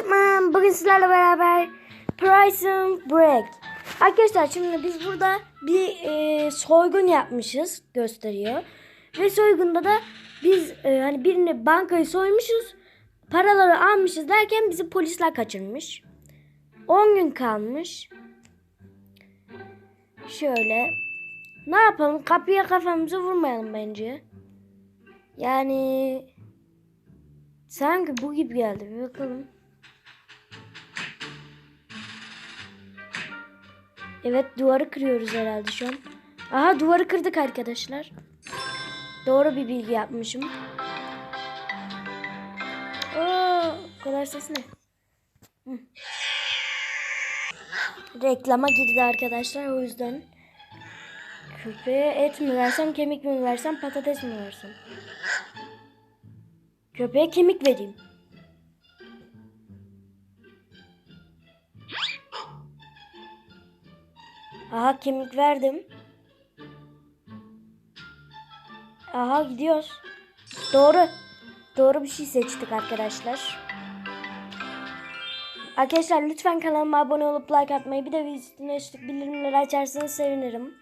Merhaba, bugün sizlerle beraber Prison Break. Arkadaşlar şimdi biz burada bir e, soygun yapmışız gösteriyor. Ve soygunda da biz e, hani birini bankayı soymuşuz. Paraları almışız derken bizi polisler kaçırmış. 10 gün kalmış. Şöyle. Ne yapalım? Kapıya kafamızı vurmayalım bence. Yani sanki bu gibi geldi. Bir bakalım. Evet duvarı kırıyoruz herhalde şu an. Aha duvarı kırdık arkadaşlar. Doğru bir bilgi yapmışım. Oo, bu kadar ses ne? Reklama girdi arkadaşlar o yüzden. Köpeğe et mi versem kemik mi versem patates mi versem? Köpeğe kemik vereyim. Aha kemik verdim. Aha gidiyoruz. Doğru. Doğru bir şey seçtik arkadaşlar. Arkadaşlar lütfen kanalıma abone olup like atmayı bir de üstüne üstlük bildirimleri açarsanız sevinirim.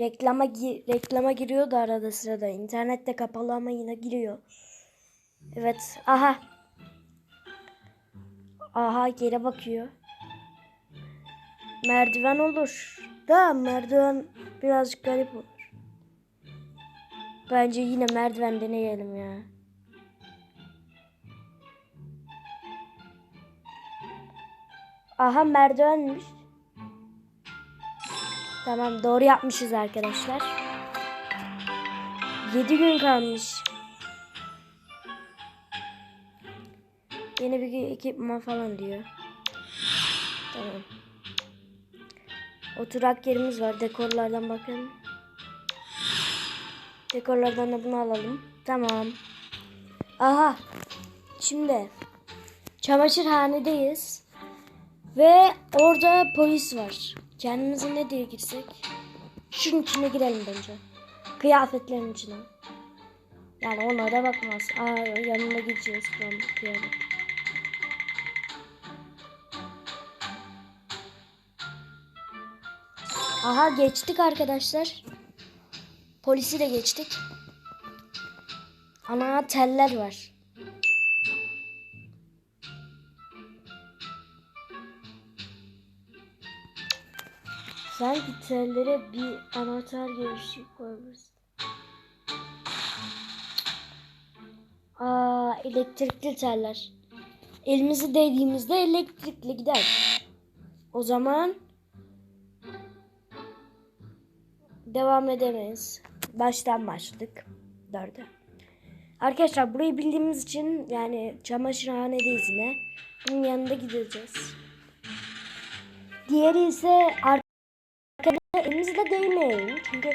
Reklama gi reklama giriyor da arada sırada. İnternette kapalı ama yine giriyor. Evet. Aha. Aha geri bakıyor. Merdiven olur. Da merdiven birazcık garip olur. Bence yine merdiven deneyelim ya. Aha merdivenmiş. Tamam doğru yapmışız arkadaşlar. 7 gün kalmış. Yeni bir ekipman falan diyor. Tamam. Oturak yerimiz var. Dekorlardan bakın. Dekorlardan da bunu alalım. Tamam. Aha. Şimdi çamaşırhanedeyiz. Ve orada polis var. Kendimize ne diye girsek? Şunun içine girelim bence. Kıyafetlerin içine. Yani onlara bakmaz. Aa yanına gideceğiz falan kıyafet. Aha geçtik arkadaşlar. Polisi de geçtik. Ana teller var. Sanki tellere bir anahtar gibi bir şey koymuş. Aa elektrikli teller. Elimizi değdiğimizde elektrikli gider. O zaman devam edemeyiz. Baştan başladık. Dörde. Arkadaşlar burayı bildiğimiz için yani çamaşırhanedeyiz yine. Bunun yanında gideceğiz. Diğeri ise arkada elimizle değmeyelim. Çünkü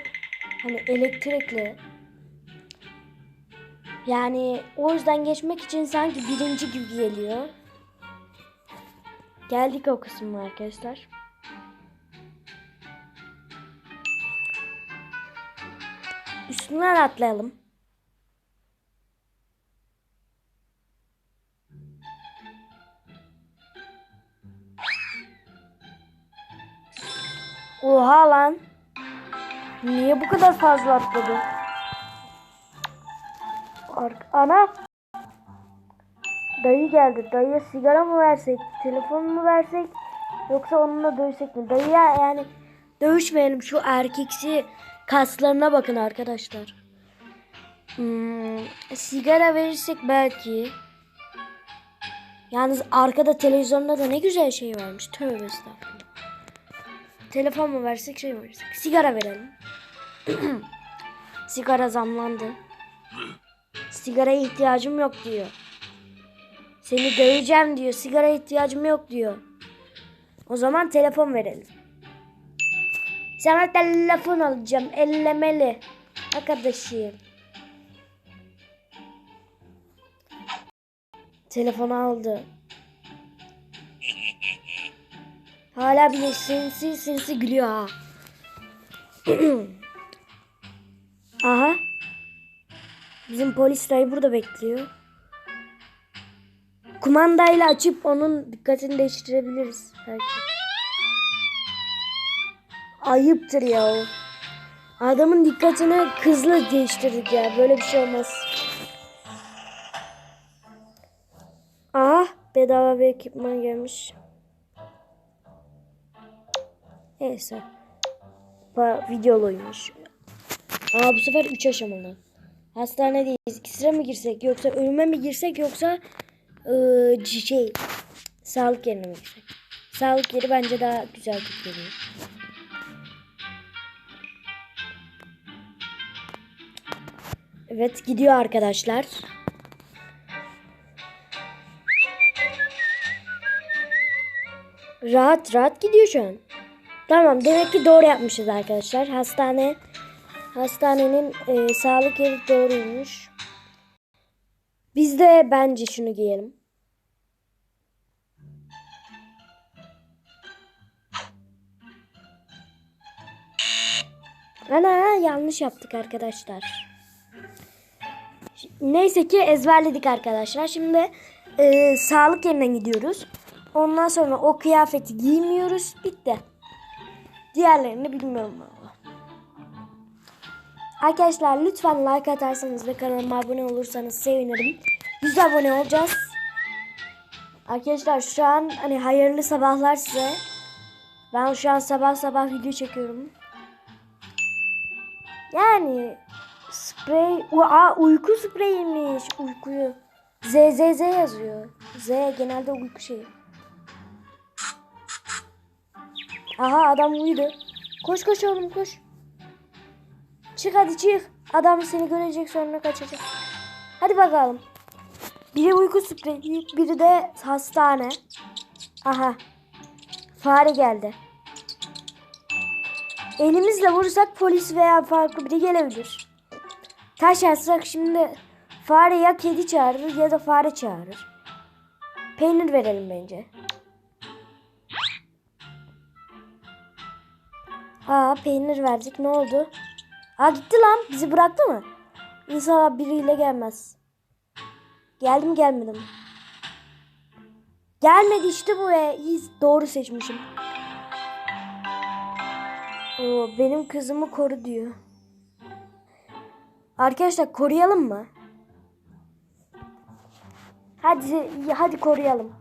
hani elektrikli. Yani o yüzden geçmek için sanki birinci gibi geliyor. Geldik o kısmına arkadaşlar. Üstünden atlayalım. Oha lan. Niye bu kadar fazla atladı? Ana. Dayı geldi. Dayıya sigara mı versek? Telefon mu versek? Yoksa onunla dövsek mi? Dayıya yani dövüşmeyelim. Şu erkeksi kaslarına bakın arkadaşlar. Hmm, sigara verirsek belki. Yalnız arkada televizyonda da ne güzel şey varmış. Tövbe estağfurullah. Telefon mu versek şey mi versek? Sigara verelim. Sigara zamlandı. Sigaraya ihtiyacım yok diyor. Seni döveceğim diyor. Sigara ihtiyacım yok diyor. O zaman telefon verelim. Sana telefon alacağım. Ellemeli. Arkadaşım. Telefonu aldı. Hala bile sinsi sinsi gülüyor ha. Aha. Bizim polis dayı burada bekliyor. kumandayla açıp onun dikkatini değiştirebiliriz belki. Ayıptır ya. Adamın dikkatini kızla değiştirdik ya. Böyle bir şey olmaz. Aha bedava bir ekipman gelmiş. Neyse. Ba videoluymuş. Aa bu sefer 3 aşamalı. Hastanedeyiz. İkisine mi girsek yoksa ölüme mi girsek yoksa ıı, şey sağlık yerine mi girsek? Sağlık yeri bence daha güzel geliyor. Evet gidiyor arkadaşlar. Rahat rahat gidiyor şu an. Tamam demek ki doğru yapmışız arkadaşlar. Hastane hastanenin e, sağlık yeri doğruymuş. Biz de bence şunu giyelim. Ana yanlış yaptık arkadaşlar. Neyse ki ezberledik arkadaşlar. Şimdi e, sağlık yerine gidiyoruz. Ondan sonra o kıyafeti giymiyoruz. Bitti. Diğerlerini bilmiyorum. Arkadaşlar lütfen like atarsanız ve kanalıma abone olursanız sevinirim. 100 abone olacağız. Arkadaşlar şu an hani hayırlı sabahlar size. Ben şu an sabah sabah video çekiyorum. Yani sprey, aa, uyku spreyiymiş uykuyu. ZZZ yazıyor. Z genelde uyku şeyi. Aha adam uyudu. Koş koş oğlum koş. Çık hadi çık. Adam seni görecek sonra kaçacak. Hadi bakalım. Biri uyku spreyi, biri de hastane. Aha. Fare geldi. Elimizle vurursak polis veya farklı biri gelebilir. Taş atsak şimdi fare ya kedi çağırır ya da fare çağırır. Peynir verelim bence. Aa peynir verdik ne oldu? Aa gitti lan bizi bıraktı mı? İnşallah biriyle gelmez. Geldi mi gelmedi işte bu ve doğru seçmişim. Oo, benim kızımı koru diyor. Arkadaşlar koruyalım mı? Hadi hadi koruyalım.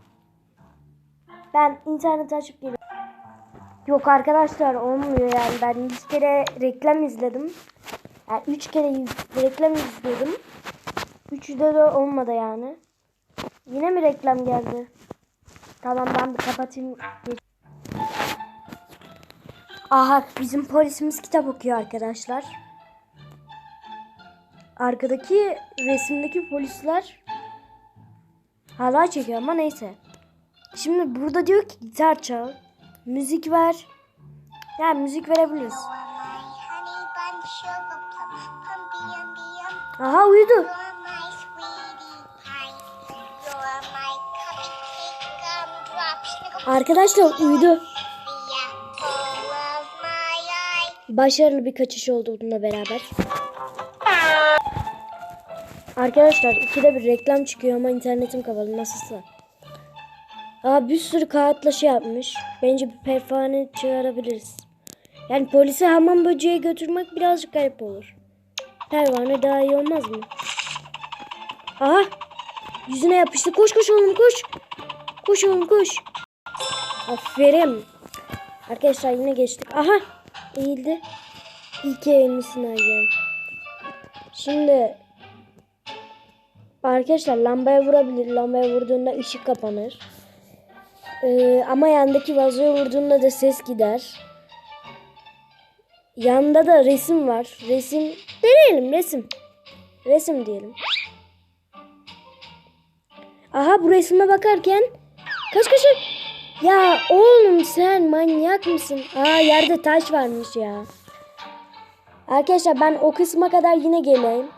Ben internet açıp geliyorum. Yok arkadaşlar olmuyor yani ben bir kere reklam izledim. Yani üç kere reklam izledim. Üçü de de olmadı yani. Yine mi reklam geldi? Tamam ben bir kapatayım. Aha bizim polisimiz kitap okuyor arkadaşlar. Arkadaki resimdeki polisler hala çekiyor ama neyse. Şimdi burada diyor ki gitar çal, müzik ver. Yani müzik verebiliriz. Aha uyudu. Arkadaşlar uyudu. Başarılı bir kaçış oldu bununla beraber. Arkadaşlar ikide bir reklam çıkıyor ama internetim kapalı. Nasılsa. Aa bir sürü kağıtla şey yapmış. Bence bir pervane çağırabiliriz. Yani polise hamam böceği götürmek birazcık garip olur. Pervane daha iyi olmaz mı? Aha! Yüzüne yapıştı. Koş koş oğlum koş. Koş oğlum koş. Aferin. Arkadaşlar yine geçtik. Aha! Eğildi. İyi ki eğilmişsin Ayyan. Şimdi Arkadaşlar lambaya vurabilir. Lambaya vurduğunda ışık kapanır. Ee, ama yandaki vazoya vurduğunda da ses gider. Yanda da resim var. Resim deneyelim resim. Resim diyelim. Aha bu resme bakarken kaç kaç. Ya oğlum sen manyak mısın? Aa yerde taş varmış ya. Arkadaşlar ben o kısma kadar yine geleyim.